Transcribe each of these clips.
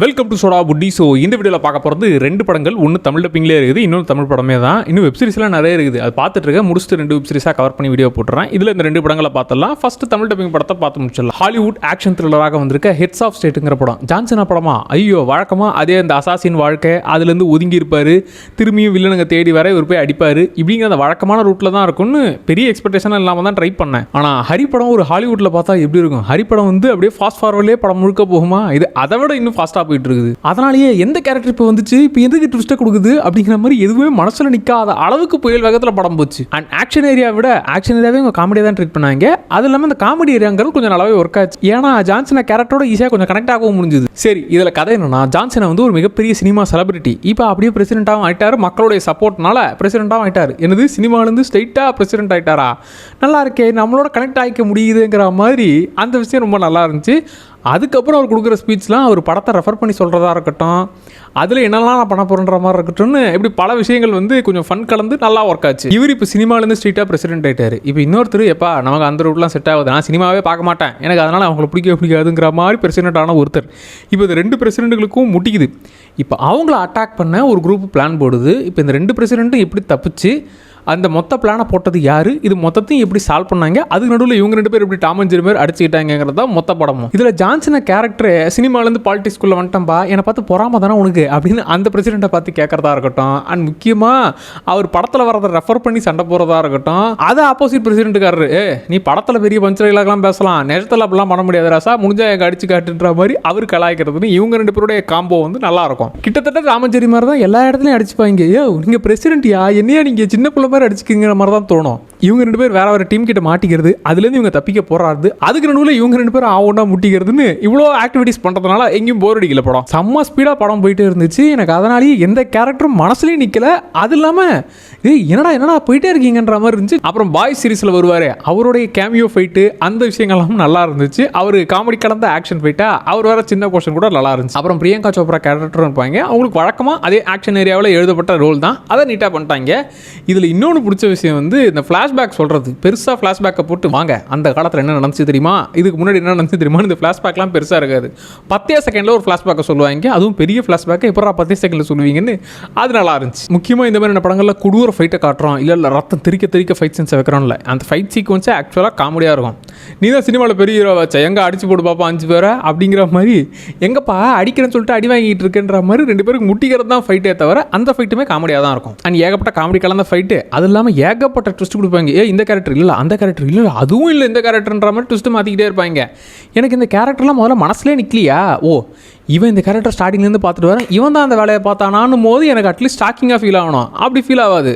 Welcome to soda Putti so இந்த வீடியோவில் பார்க்க போகிறது ரெண்டு படங்கள். ஒன்று தமிழ் டப்பிங்லேயே இருக்குது இன்னொரு தமிழ் படமே தான். இன்னும் வெப்சீரிஸ்லாம் நிறைய இருக்குது. அது பார்த்துட்டு இருக்க முடிச்சுட்டு ரெண்டு வெப்சீரிஸாக கவர் பண்ணி வீடியோ போட்டுறேன். இதில் இந்த ரெண்டு படங்களை பார்த்தலாம் ஃபஸ்ட்டு தமிழ் டப்பிங் படத்தை பார்த்து முடிச்சிடலாம். ஹாலிவுட் ஆக்ஷன் த்ரில்லராக வந்திருக்க ஹெட்ஸ் ஆஃப் ஸ்டேட்டுங்கிற படம். ஜான்சனா படமா? ஐயோ வழக்கமாக அதே அந்த அசாசின் வாழ்க்கை. அதுலேருந்து ஒதுங்கி இருப்பார். திரும்பியும் வில்லனுங்க தேடி வர இவர் போய் அடிப்பார். இப்படிங்கிற அந்த வழக்கமான ரூட்டில் தான் இருக்கும்னு பெரிய எக்ஸ்பெக்டேஷன் இல்லாமல் தான் ட்ரை பண்ணேன். ஆனால் ஹரி படம் ஒரு ஹாலிவுட்டில் பார்த்தா எப்படி இருக்கும்? ஹரி படம் வந்து அப்படியே ஃபாஸ்ட் ஃபார்வர்ட்லேயே படம் முழுக்க போகுமா? இது அதை விட இன்னும் ஃபாஸ்ட்டாக போயிட்டு இருக்குது அதனாலேயே எந்த கேரக்டர் இப்போ வந்துச்சு? இப்போ எதுக்கு ட்விஸ்ட்டை கொடுக்குது? அப்படிங்கிற மாதிரி எதுவுமே மனசில் நிற்காத அளவுக்கு புயல் வேகத்தில் படம் போச்சு. அண்ட் ஆக்ஷன் ஏரியா விட ஆக்ஷன் ஏரியாவே அவங்க காமெடியாக தான் ட்ரீட் பண்ணாங்க. அது இல்லாமல் இந்த காமெடி ஏரியாங்கிறது கொஞ்சம் நல்லாவே ஒர்க் ஆச்சு. ஏன்னா ஜான்சனை கேரக்டரோட ஈஸியாக கொஞ்சம் கனெக்ட் ஆகவும் முடிஞ்சுது. சரி இதில் கதை என்னன்னா ஜான்சனை வந்து ஒரு மிகப்பெரிய சினிமா செலிபிரிட்டி இப்போ அப்படியே பிரசிடென்ட்டாகவும் ஆகிட்டார் மக்களுடைய சப்போர்ட்னால பிரசிடென்ட்டாகவும் ஆகிட்டார் என்னது? சினிமாலேருந்து ஸ்ட்ரைட்டாக பிரசிடென்ட் ஆயிட்டாரா? நல்லா இருக்கே நம்மளோட கனெக்ட் ஆகிக்க முடியுதுங்கிற மாதிரி அந்த விஷயம் ரொம்ப நல்லா இருந்துச்சு. அதுக்கப்புறம் அவர் கொடுக்குற ஸ்பீச்லாம் அவர் படத்தை ரெஃபர் பண்ணி சொல்கிறதா இருக்கட்டும் அதில் என்னெல்லாம் நான் பண்ண போகிறேன்ற மாதிரி இருக்கட்டும்னு இப்படி பல விஷயங்கள் வந்து கொஞ்சம் ஃபன் கலந்து நல்லா ஒர்க் ஆச்சு. இவர் இப்போ சினிமாலேருந்து ஸ்ட்ரீட்டாக பிரசிடென்ட் ஆகிட்டார் இப்போ இன்னொருத்தர் எப்பா நமக்கு அந்த ரூட்லாம் செட் ஆகுது. நான் சினிமாவே பார்க்க மாட்டேன். எனக்கு அதனால் அவங்கள பிடிக்க பிடிக்காதுங்கிற மாதிரி பிரசிடென்ட் ஆன ஒருத்தர். இப்போ இந்த ரெண்டு பிரசிடென்ட்டுகளுக்கும் முட்டிக்குது. இப்போ அவங்கள அட்டாக் பண்ண ஒரு குரூப் பிளான் போடுது. இப்போ இந்த ரெண்டு பிரசிடென்ட்டும் எப்படி தப்பிச்சு அந்த மொத்த பிளானை போட்டது யார்? இது மொத்தத்தையும் எப்படி சால்வ் பண்ணாங்க? அதுக்கு நடுவில் இவங்க ரெண்டு பேர் எப்படி டாம் அண்ட் ஜெரி மாதிரி அடிச்சுக்கிட்டாங்கிறது தான் மொத்த படமும். இதில் ஜான்சனை கேரக்டர் சினிமாலேருந்து பாலிட்டிக்ஸ்குள்ளே வந்துட்டம்பா என்னை பார்த்து பொறாம தானே உனக்கு? அப்படின்னு அந்த பிரசிடெண்ட்டை பார்த்து கேட்குறதா இருக்கட்டும். அண்ட் முக்கியமாக அவர் படத்தில் வரதை ரெஃபர் பண்ணி சண்டை போகிறதா இருக்கட்டும். அதை ஆப்போசிட் பிரசிடென்ட்டுக்காரரு ஏ நீ படத்தில் பெரிய பஞ்சரைகளாகலாம் பேசலாம். நேரத்தில் அப்படிலாம் பண்ண முடியாது ராசா. முடிஞ்சா எங்க அடிச்சு காட்டுன்ற மாதிரி அவர் கலாய்க்கிறதுன்னு இவங்க ரெண்டு பேருடைய காம்போ வந்து நல்லாயிருக்கும் கிட்டத்தட்ட ராமஞ்சேரி மாதிரி தான் எல்லா இடத்துலையும் அடிச்சுப்பாங்க. ஏ நீங்கள் பிரசிடென்ட்யா என்னையா நீங்கள் சின்ன பிள்ளை மாதிரி அடிச்சுக்கிங்கிற மாதிரி தான் தோணும் இவங்க ரெண்டு பேர் வேற வேற டீம் கிட்ட மாட்டிக்கிறது அதுலேருந்து இவங்க தப்பிக்க போறாரு அதுக்கு நடுவில் இவங்க ரெண்டு பேரும் ஆவண்டா முட்டிக்கிறதுன்னு இவ்வளோ ஆக்டிவிட்டிஸ் பண்ணுறதுனால எங்கேயும் போர் அடிக்கல படம். செம்ம ஸ்பீடாக படம் போயிட்டே இருந்துச்சு. எனக்கு அதனாலேயே எந்த கேரக்டரும் மனசுலையும் நிற்கல அது இல்லாமல் இது என்னடா என்னடா போயிட்டே இருக்கீங்கன்ற மாதிரி இருந்துச்சு. அப்புறம் பாய் சீரிஸில் வருவார். அவருடைய கேமியோ ஃபைட்டு அந்த விஷயங்கள்லாம் நல்லா இருந்துச்சு. அவர் காமெடி கலந்த ஆக்ஷன் ஃபைட்டா அவர் வேற சின்ன போர்ஷன் கூட நல்லா இருந்துச்சு. அப்புறம் பிரியங்கா சோப்ரா கேரக்டரும் இருப்பாங்க அவங்களுக்கு வழக்கமாக அதே ஆக்ஷன் ஏரியாவில் எழுதப்பட்ட ரோல் தான். அதை நீட்டாக பண்ணிட்டாங்க. இதில் இன்னொன்று பிடிச்ச விஷயம் வந்து இந்த ஃப்ளாஷ் ஃப்ளாஷ்பேக் சொல்கிறது பெருசாக ஃப்ளாஷ்பேக்கை போட்டு வாங்க. அந்த காலத்தில் என்ன நடந்துச்சு தெரியுமா? இதுக்கு முன்னாடி என்ன நடந்துச்சு தெரியுமா? இந்த ஃப்ளாஷ்பேக்லாம் பெருசாக இருக்காது. பத்தே செகண்டில் ஒரு ஃப்ளாஷ்பேக்கை சொல்லுவாங்க. அதுவும் பெரிய ஃப்ளாஷ்பேக்கை எப்படா பத்தே செகண்டில் சொல்லுவீங்கன்னு அது நல்லா இருந்துச்சு. முக்கியமாக இந்த மாதிரி படங்களில் கொடூர ஃபைட்டை காட்டுறோம் இல்லை இல்லை ரத்தம் திரிக்க திரிக்க ஃபைட் சென்ஸை வைக்கிறோம்ல அந்த ஃபைட் சீக்வன்ஸே ஆக்சுவலாக காமெடியாக இருக்கும். நீ தான் சினிமாவில் பெரிய ஹீரோ வச்ச. எங்கே அடிச்சு போடு பாப்பா அஞ்சு பேரை? அப்படிங்கிற மாதிரி எங்கப்பா அடிக்கிறேன்னு சொல்லிட்டு அடி வாங்கிட்டு இருக்கேன்ற மாதிரி ரெண்டு பேருக்கு முட்டிக்கிறது தான் ஃபைட்டே தவிர அந்த ஃபைட்டுமே காமெடியாக தான் இருக்கும். அண்ட் ஏகப்பட்ட காமெடி கலந்த ஃபைட்டு அது இல்லாமல் ஏகப்பட்ட ட்விஸ்ட் கொடுப்பாங்க. ஏ இந்த கேரக்டர் இல்லை அந்த கேரக்டர் இல்லை அதுவும் இல்லை இந்த கேரக்டர்ன்ற மாதிரி ட்விஸ்ட்டு மாற்றிக்கிட்டே இருப்பாங்க. எனக்கு இந்த கேரக்டர்லாம் முதல்ல மனசுலேயே நிற்கலையா ஓ இவன் இந்த கேரக்டர் ஸ்டார்டிங்லேருந்து பார்த்துட்டு வரேன் இவன் தான் அந்த வேலையை பார்த்தானான்னு போது எனக்கு அட்லீஸ்ட் ஸ்டாக்கிங்காக ஃபீல் ஆகணும். அப்படி ஃபீல் ஆகாது.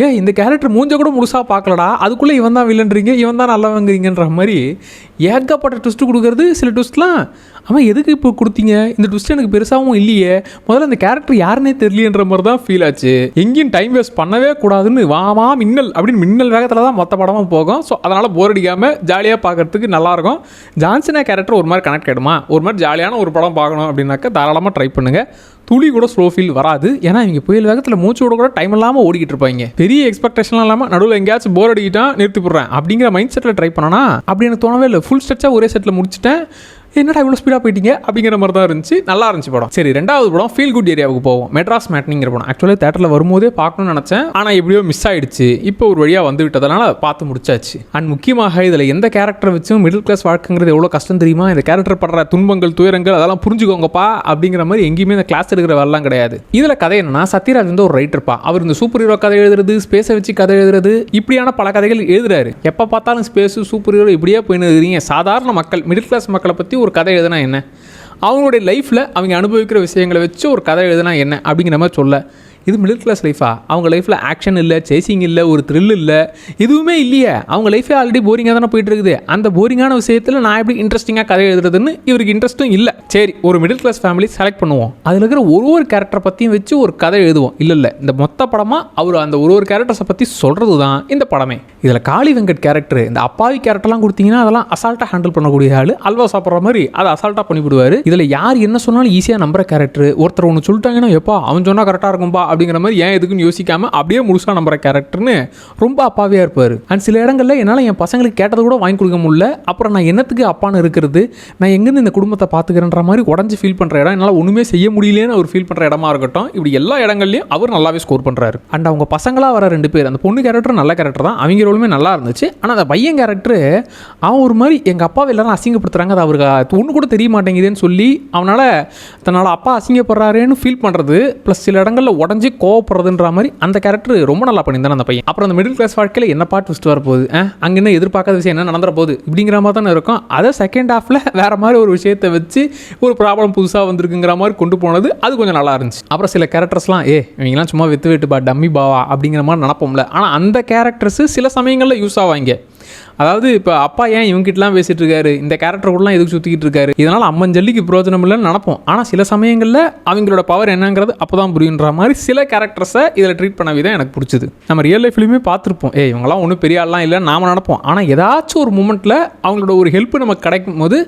ஏ இந்த கேரக்டர் மூஞ்ச கூட முழுசாக பார்க்கலடா அதுக்குள்ளே இவன் தான் வில்லன்றீங்க இவன் தான் நல்லவங்கிறீங்கன்ற மாதிரி ஏகப்பட்ட ட்விஸ்ட்டு கொடுக்குறது சில ட்விஸ்ட்லாம் அவன் எதுக்கு இப்போ கொடுத்தீங்க? இந்த ட்விஸ்ட் எனக்கு பெருசாகவும் இல்லையே. முதல்ல அந்த கேரக்டர் யாருன்னே தெரியலன்ற மாதிரி தான் ஃபீல் ஆச்சு. எங்கேயும் டைம் வேஸ்ட் பண்ணவே கூடாதுன்னு வாமா மின்னல் அப்படின்னு மின்னல் வேகத்தில் தான் மொத்த படமும் போகும். ஸோ அதனால் போர் அடிக்காமல் ஜாலியாக பார்க்கறதுக்கு நல்லாயிருக்கும். ஜான்சனா கேரக்டர் ஒரு மாதிரி கனெக்ட் ஆகிடுமா ஒரு மாதிரி ஜாலியான ஒரு படம் பார்க்கணும் அப்படின்னாக்கா தாராளமாக ட்ரை பண்ணுங்கள் துளி கூட ஸ்லோ ஃபீல் வராது. ஏன்னா இவங்க புயல் வேகத்தில் மூச்சு விட கூட டைம் இல்லாமல் ஓடிக்கிட்டு இருப்பாங்க. பெரிய எக்ஸ்பெக்டேஷன்லாம் இல்லாமல் நடுவில் எங்கேயாச்சும் போர் அடிக்கிட்டா நிறுத்தி போடுறேன் அப்படிங்கிற மைண்ட் செட்டில் ட்ரை பண்ணனா அப்படி எனக்கு தோணவே இல்லை. ஃபுல் ஸ்ட்ரெச்சாக ஒரே செட்டில் முடிச்சிட்டேன். என்னடா இவ்வளோ ஸ்பீடாக போயிட்டீங்க? அப்படிங்கிற மாதிரி தான் இருந்துச்சு. நல்லா இருந்துச்சு படம். சரி ரெண்டாவது படம் ஃபீல் குட் ஏரியாவுக்கு போவோம். மெட்ராஸ் மேட்னிங்கிற படம். ஆக்சுவலாக தேட்டரில் வரும்போதே பார்க்கணும்னு நினச்சேன். ஆனால் எப்படியோ மிஸ் ஆயிடுச்சு. இப்போ ஒரு வழியாக வந்து விட்டதனால பார்த்து முடிச்சாச்சு. அண்ட் முக்கியமாக இதில் எந்த கேரக்டர் வச்சும் மிடில் கிளாஸ் வாழ்க்கைங்கிறது எவ்வளோ கஷ்டம் தெரியுமா? இந்த கேரக்டர் படுற துன்பங்கள் துயரங்கள் அதெல்லாம் புரிஞ்சுக்கோங்கப்பா. அப்படிங்கிற மாதிரி எங்கேயுமே இந்த கிளாஸ் எடுக்கிற வரலாம் கிடையாது. இதில் கதை என்னன்னா சத்யராஜ் வந்து ஒரு ரைட்டர்ப்பா அவர் இந்த சூப்பர் ஹீரோ கதை எழுதுறது ஸ்பேஸை வச்சு கதை எழுதுறது இப்படியான பல கதைகள் எழுதுறாரு. எப்போ பார்த்தாலும் ஸ்பேஸ் சூப்பர் ஹீரோ இப்படியே போயின்னு எழுதுறீங்க சாதாரண மக்கள் மிடில் கிளாஸ் மக்களை பற்றி ஒரு கதை எழுதுனா என்ன? அவங்களுடைய லைஃப்பில் அவங்க அனுபவிக்கிற விஷயங்களை வச்சு ஒரு கதை எழுதுனா என்ன? அப்படிங்கிற மாதிரி சொல்ல. இது மிடில் கிளாஸ் லைஃபா அவங்க லைஃப்பில் ஆக்ஷன் இல்லை சேசிங் இல்லை ஒரு த்ரில் இல்லை. எதுவுமே இல்லையே. அவங்க லைஃபே ஆல்ரெடி போரிங்காக தானே போயிட்டு இருக்குது அந்த போரிங்கான விஷயத்தில் நான் எப்படி இன்ட்ரெஸ்டிங்காக கதை எழுதுறதுன்னு இவருக்கு இன்ட்ரெஸ்ட்டும் இல்லை. சரி ஒரு மிடில் கிளாஸ் ஃபேமிலி செலக்ட் பண்ணுவோம். அதில் இருக்கிற ஒரு ஒரு கேரக்டரை பற்றியும் வச்சு ஒரு கதை எழுதுவோம். இல்லை இல்லை. இந்த மொத்த படமாக அவர் அந்த ஒரு ஒரு கேரக்டர்ஸை பற்றி சொல்கிறது தான் இந்த படமே. இதில் காளி வெங்கட் கேரக்டர் இந்த அப்பாவி கேரக்டர்லாம் கொடுத்தீங்கன்னா அதெல்லாம் அசால்ட்டாக ஹேண்டில் பண்ணக்கூடிய ஆள். அல்வா சாப்பிட்ற மாதிரி அதை அசால்ட்டாக பண்ணிவிடுவார். இதில் யார் என்ன சொன்னாலும் ஈஸியாக நம்புற கேரக்டர் ஒருத்தர் ஒன்று சொல்லிட்டாங்கன்னா எப்பா அவன் சொன்னால் கரெக்டாக இருக்கும்பா அப்படிங்கிற மாதிரி ஏன் எதுக்குன்னு யோசிக்காம அப்படியே முழுசாக நம்புற கேரக்டர்னு ரொம்ப அப்பாவியாக இருப்பார். அண்ட் சில இடங்களில் என்னால் என் பசங்களுக்கு கேட்டதை கூட வாங்கி கொடுக்க முடியல. அப்புறம் நான் என்னத்துக்கு அப்பான்னு இருக்கிறது? நான் எங்கேருந்து இந்த குடும்பத்தை பார்த்துக்கிறேன்ற மாதிரி உடஞ்சி ஃபீல் பண்ணுற இடம் என்னால் ஒன்றுமே செய்ய முடியலன்னு அவர் ஃபீல் பண்ணுற இடமா இருக்கட்டும். இப்படி எல்லா இடங்கள்லையும் அவர் நல்லாவே ஸ்கோர் பண்ணுறாரு அண்ட் அவங்க பசங்களாக வர ரெண்டு பேர் அந்த பொண்ணு கேரக்டர் நல்ல கேரக்டர் தான். அவங்க ரோலுமே நல்லா இருந்துச்சு. ஆனால் அந்த பையன் கேரக்டர் அவன் ஒரு மாதிரி எங்கள் அப்பாவை எல்லாரும் அசிங்கப்படுத்துறாங்க. அது அவருக்கு ஒன்று கூட தெரிய மாட்டேங்குதுன்னு சொல்லி அவனால் தன்னோட அப்பா அசிங்கப்படுறாருன்னு ஃபீல் பண்ணுறது ப்ளஸ் சில இடங்களில் உடஞ்சி கோவப்படுறதுன்ற மாதிரி அந்த கேரக்டர் ரொம்ப நல்லா பண்ணியிருந்தானே அந்த பையன். அப்புறம் அந்த மிடில் கிளாஸ் வாழ்க்கையில் என்ன பாட்டு ட்விஸ்ட் வரப்போகுது அங்கே என்ன எதிர்பார்க்காத விஷயம் என்ன நடந்துற போகுது? இப்படிங்கிற மாதிரி தானே இருக்கும். அதை செகண்ட் ஹாஃபில் வேறு மாதிரி ஒரு விஷயத்தை வச்சு ஒரு ப்ராப்ளம் புதுசாக வந்திருக்குங்கிற மாதிரி கொண்டு போனது அது கொஞ்சம் நல்லா இருந்துச்சு. அப்புறம் சில கேரக்டர்ஸ்லாம் ஏ இவங்கெல்லாம் சும்மா வித்து வெட்டு பா டம்மி பாவா அப்படிங்கிற மாதிரி நினப்போம்ல. ஆனால் அந்த கேரக்டர்ஸ் சில சமயங்களில் யூஸ் ஆவாங்க. அதாவது இப்போ அப்பா ஏன் இவங்ககிட்டலாம் பேசிகிட்டு இருக்காரு இந்த கேரக்டர் கூடலாம் எதுக்கு சுற்றிக்கிட்டு இருக்காரு இதனால் அம்மன் ஜல்லிக்கு பிரயோஜனம் இல்லைன்னு நினப்போம். ஆனால் சில சமயங்களில் அவங்களோட பவர் என்னங்கிறது அப்போ தான் புரியுன்ற மாதிரி சில கேரக்டர்ஸை இதில் ட்ரீட் பண்ண விதம் எனக்கு பிடிச்சது. நம்ம ரியல் லைஃப்லையுமே பார்த்துருப்போம். ஏ இவங்களாம் ஒன்றும் பெரிய ஆள்லாம் இல்லை நாம நினப்போம். ஆனால் ஏதாச்சும் ஒரு மூமெண்ட்டில் அவங்களோட ஒரு ஹெல்ப் நமக்கு கிடைக்கும் போது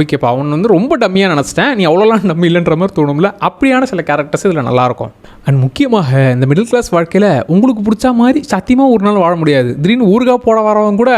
ஓகேப்பா அவன் வந்து ரொம்ப டம்மியாக நினச்சிட்டேன். நீ அவ்வளோலாம் டம்மி இல்லைன்ற மாதிரி தோணும்ல. அப்படியான சில கேரக்டர்ஸ் இதில் நல்லாயிருக்கும். அண்ட் முக்கியமாக இந்த மிடில் கிளாஸ் வாழ்க்கையில் உங்களுக்கு பிடிச்ச மாதிரி சத்தியமாக ஒரு நாள் வாழ முடியாது. திடீர்னு ஊருகா போட வரவங்க கூட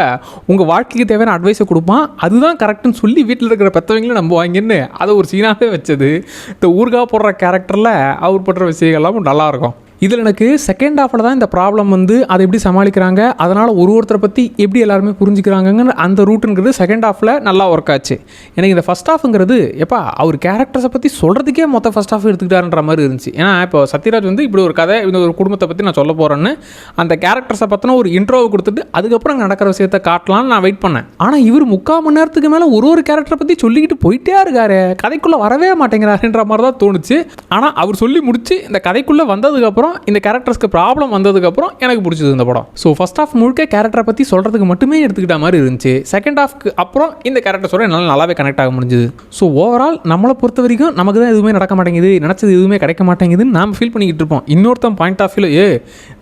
உங்கள் வாழ்க்கைக்கு தேவையான அட்வைஸை கொடுப்பான். அதுதான் கரெக்டுன்னு சொல்லி வீட்டில் இருக்கிற பெற்றவங்களும் நம்புவாங்கன்னு அதை ஒரு சீனாகவே வச்சது. இந்த ஊருகா போடுற கேரக்டரில் அவர் படுற விஷயங்கள்லாம் நல்லாயிருக்கும் இதில் எனக்கு செகண்ட் ஹாஃபில் தான் இந்த ப்ராப்ளம் வந்து அதை எப்படி சமாளிக்கிறாங்க அதனால் ஒரு ஒருத்தரை பற்றி எப்படி எல்லாருமே புரிஞ்சுக்கிறாங்கங்கிற அந்த ரூட்டுங்கிறது செகண்ட் ஹாஃபில் நல்லா ஒர்க் ஆச்சு. எனக்கு இந்த ஃபஸ்ட் ஆஃப்ங்கிறது எப்பா அவர் கேரக்டர்ஸை பற்றி சொல்கிறதுக்கே மொத்த ஃபஸ்ட் ஆஃப் எடுத்துக்கிட்டாருன்ற மாதிரி இருந்துச்சு. ஏன்னா இப்போ சத்யராஜ் வந்து இப்படி ஒரு கதை இந்த ஒரு குடும்பத்தை பற்றி நான் சொல்ல போகிறேன்னு அந்த கேரக்டர்ஸை பற்றின ஒரு இன்ட்ரோவை கொடுத்துட்டு அதுக்கப்புறம் அங்க நடக்கிற விஷயத்தை காட்டலாம்னு நான் வெயிட் பண்ணேன். ஆனால் இவர் முக்கால் மணி நேரத்துக்கு மேலே ஒரு ஒரு கேரக்டரை பற்றி சொல்லிக்கிட்டு போயிட்டே இருக்காரு கதைக்குள்ளே வரவே மாட்டேங்கிறாருன்ற மாதிரி தான் தோணுச்சு. ஆனால் அவர் சொல்லி முடிச்சு இந்த கதைக்குள்ளே வந்ததுக்கப்புறம் இந்த கேரக்டர்ஸ்க்கு ப்ராப்ளம் வந்ததுக்கப்புறம் எனக்கு பிடிச்சது இந்த படம். ஸோ ஃபஸ்ட் ஆஃப் முழுக்க கேரக்டரை பற்றி சொல்கிறதுக்கு மட்டுமே எடுத்துக்கிட்ட மாதிரி இருந்துச்சு. செகண்ட் ஆஃப்க்கு அப்புறம் இந்த கேரக்டர்ஸோட என்னால் நல்லாவே கனெக்ட் ஆக முடிஞ்சுது. ஸோ ஓவரால் நம்மளை பொறுத்த வரைக்கும் நமக்கு தான் எதுவுமே நடக்க மாட்டேங்குது நினச்சது எதுவுமே கிடைக்க மாட்டேங்குதுன்னு நாம் ஃபீல் பண்ணிக்கிட்டு இருப்போம். இன்னொருத்தன் பாயிண்ட் ஆஃப் வியூவில் ஏ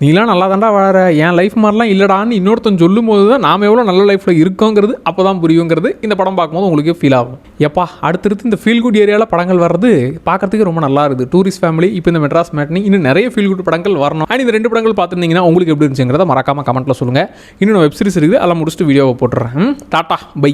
நீலாம் நல்லா தாண்டா வாழற என் லைஃப் மாதிரிலாம் இல்லடான்னு இன்னொருத்தன் சொல்லும் போது தான் நாம் எவ்வளோ நல்ல லைஃப்பில் இருக்கோங்கிறது அப்போ தான் புரியுங்கிறது இந்த படம் பார்க்கும்போது உங்களுக்கு ஃபீல் ஆகும். எப்பா அடுத்தடுத்து இந்த ஃபீல் குட் ஏரியாவில் படங்கள் வர்றது பார்க்கறதுக்கு ரொம்ப நல்லா இருக்குது. டூரிஸ்ட் ஃபேமிலி இப்போ இந்த மெட்ராஸ் மேட்னி இன்னும் நிறைய ஃபீல் குட் படங்கள் வரணும். அண்ட் இந்த ரெண்டு படங்கள் பார்த்துருந்தீங்கன்னா உங்களுக்கு எப்படி இருந்துச்சுங்கிறத மறக்காம கமெண்ட்டில் சொல்லுங்கள் இன்னும் வெப் சீரிஸ் இருக்குது அதெல்லாம் முடிச்சுட்டு வீடியோவை போட்டுறேன். Tata bye